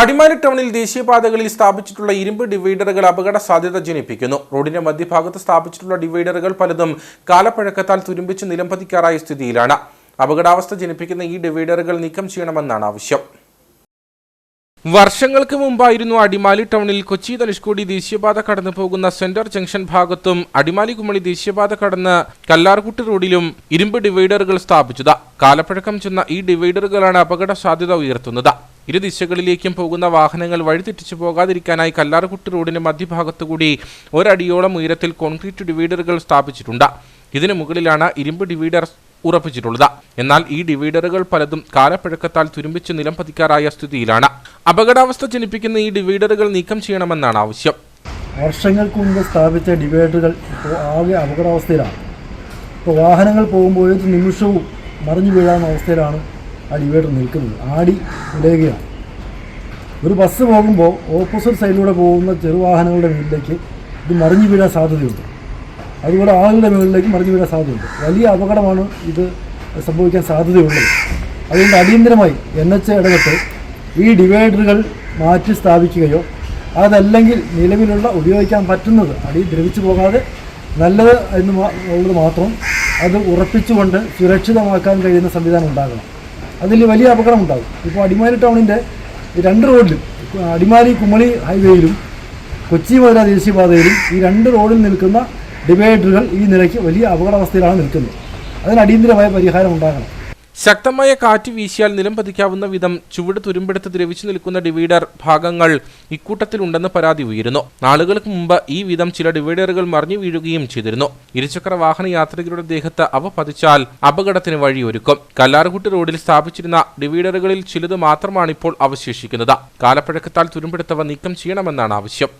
അടിമാലി ടൗണിൽ ദേശീയപാതകളിൽ സ്ഥാപിച്ചിട്ടുള്ള ഇരുമ്പ് ഡിവൈഡറുകൾ അപകട സാധ്യത ജനിപ്പിക്കുന്നു. റോഡിന്റെ മധ്യഭാഗത്ത് സ്ഥാപിച്ചിട്ടുള്ള ഡിവൈഡറുകൾ പലതും കാലപ്പഴക്കത്താൽ തുരുമ്പിച്ച് നിലംപതിക്കാറായ സ്ഥിതിയിലാണ്. അപകടാവസ്ഥ ജനിപ്പിക്കുന്ന ഈ ഡിവൈഡറുകൾ നീക്കം ചെയ്യണമെന്നാണ് ആവശ്യം. വർഷങ്ങൾക്ക് മുമ്പായിരുന്നു അടിമാലി ടൗണിൽ കൊച്ചി ധനുഷ്കോടി ദേശീയപാത കടന്നു പോകുന്ന സെന്റർ ജംഗ്ഷൻ ഭാഗത്തും അടിമാലി കുമളി ദേശീയപാത കടന്ന് കല്ലാർകുട്ടി റോഡിലും ഇരുമ്പ് ഡിവൈഡറുകൾ സ്ഥാപിച്ചത്. കാലപ്പഴക്കം ചെന്ന ഈ ഡിവൈഡറുകളാണ് അപകട സാധ്യത ഉയർത്തുന്നത്. ഇരു ദിശകളിലേക്കും പോകുന്ന വാഹനങ്ങൾ വഴിതെറ്റിച്ചു പോകാതിരിക്കാനായി കല്ലാർകുട്ടി റോഡിന്റെ മധ്യഭാഗത്തുകൂടി ഒരടിയോളം ഉയരത്തിൽ കോൺക്രീറ്റ് ഡിവൈഡറുകൾ സ്ഥാപിച്ചിട്ടുണ്ട്. ഇതിനു മുകളിലാണ് ഇരുമ്പ് ഡിവൈഡർ ഉറപ്പിച്ചിട്ടുള്ളത്. എന്നാൽ ഈ ഡിവൈഡറുകൾ പലതും കാലപ്പഴക്കത്താൽ തുരുമ്പിച്ച് നിലം പതിക്കാറായ സ്ഥിതിയിലാണ്. അപകടാവസ്ഥ ജനിപ്പിക്കുന്ന ഈ ഡിവൈഡറുകൾ നീക്കം ചെയ്യണമെന്നാണ് ആവശ്യം. വർഷങ്ങൾക്ക് മുമ്പ് സ്ഥാപിച്ച ഡിവൈഡറുകൾ ഇപ്പോൾ ആകെ അപകടാവസ്ഥയിലാണ്. ഇപ്പോൾ വാഹനങ്ങൾ പോകുമ്പോൾ നിമിഷവും മറിഞ്ഞു വീഴാവുന്ന അവസ്ഥയിലാണ് ആ ഡിവൈഡർ നിൽക്കുന്നത്. ആടി ഉലയുകയാണ് ഒരു ബസ് പോകുമ്പോൾ ഓപ്പോസിറ്റ് സൈഡിലൂടെ പോകുന്ന ചെറുവാഹനങ്ങളുടെ മുകളിലേക്ക് ഇത് മറിഞ്ഞു വീഴാൻ സാധ്യതയുണ്ട്. അതുപോലെ ആളുകളുടെ മുകളിലേക്ക് മറിഞ്ഞു വീഴാൻ സാധ്യതയുണ്ട്. വലിയ അപകടമാണ് ഇത് സംഭവിക്കാൻ സാധ്യതയുള്ളത്. അതുകൊണ്ട് അടിയന്തരമായി എൻ എച്ച് ഇടപെട്ട് ഈ ഡിവൈഡറുകൾ മാറ്റി സ്ഥാപിക്കുകയോ അതല്ലെങ്കിൽ നിലവിലുള്ള ഉപയോഗിക്കാൻ പറ്റുന്നത് അടി ദ്രവിച്ചു പോകാതെ നല്ലത് എന്ന് ഉള്ളത് മാത്രം അത് ഉറപ്പിച്ചുകൊണ്ട് സുരക്ഷിതമാക്കാൻ കഴിയുന്ന സംവിധാനം ഉണ്ടാകണം. അതിൽ വലിയ അപകടം ഉണ്ടാകും ഇപ്പോൾ അടിമാലി ടൗണിന്റെ രണ്ട് റോഡിലും അടിമാലി കുമളി ഹൈവേയിലും കൊച്ചി മധുര ദേശീയപാതയിലും ഈ രണ്ട് റോഡിൽ നിൽക്കുന്ന ഡിവൈഡറുകൾ ഈ നിലയ്ക്ക് വലിയ അപകടാവസ്ഥയിലാണ് നിൽക്കുന്നത്. അതിന് അടിയന്തരമായ പരിഹാരം ഉണ്ടാകണം ശക്തമായ കാറ്റ് വീശിയാൽ നിലം പതിക്കാവുന്ന വിധം ചുവട് തുരുമ്പെടുത്ത് ദ്രവിച്ചു നിൽക്കുന്ന ഡിവൈഡർ ഭാഗങ്ങൾ ഇക്കൂട്ടത്തിലുണ്ടെന്ന് പരാതി ഉയരുന്നു. നാളുകൾക്ക് മുമ്പ് ഈ വിധം ചില ഡിവൈഡറുകൾ മറിഞ്ഞു വീഴുകയും ചെയ്തിരുന്നു. ഇരുചക്ര വാഹന യാത്രികരുടെ ദേഹത്ത് അവ പതിച്ചാൽ അപകടത്തിന് വഴിയൊരുക്കും. കല്ലാർകുട്ടി റോഡിൽ സ്ഥാപിച്ചിരുന്ന ഡിവൈഡറുകളിൽ ചിലത് മാത്രമാണ് ഇപ്പോൾ അവശേഷിക്കുന്നത്. കാലപ്പഴക്കത്താൽ തുരുമ്പെടുത്തവ നീക്കം ചെയ്യണമെന്നാണ് ആവശ്യം.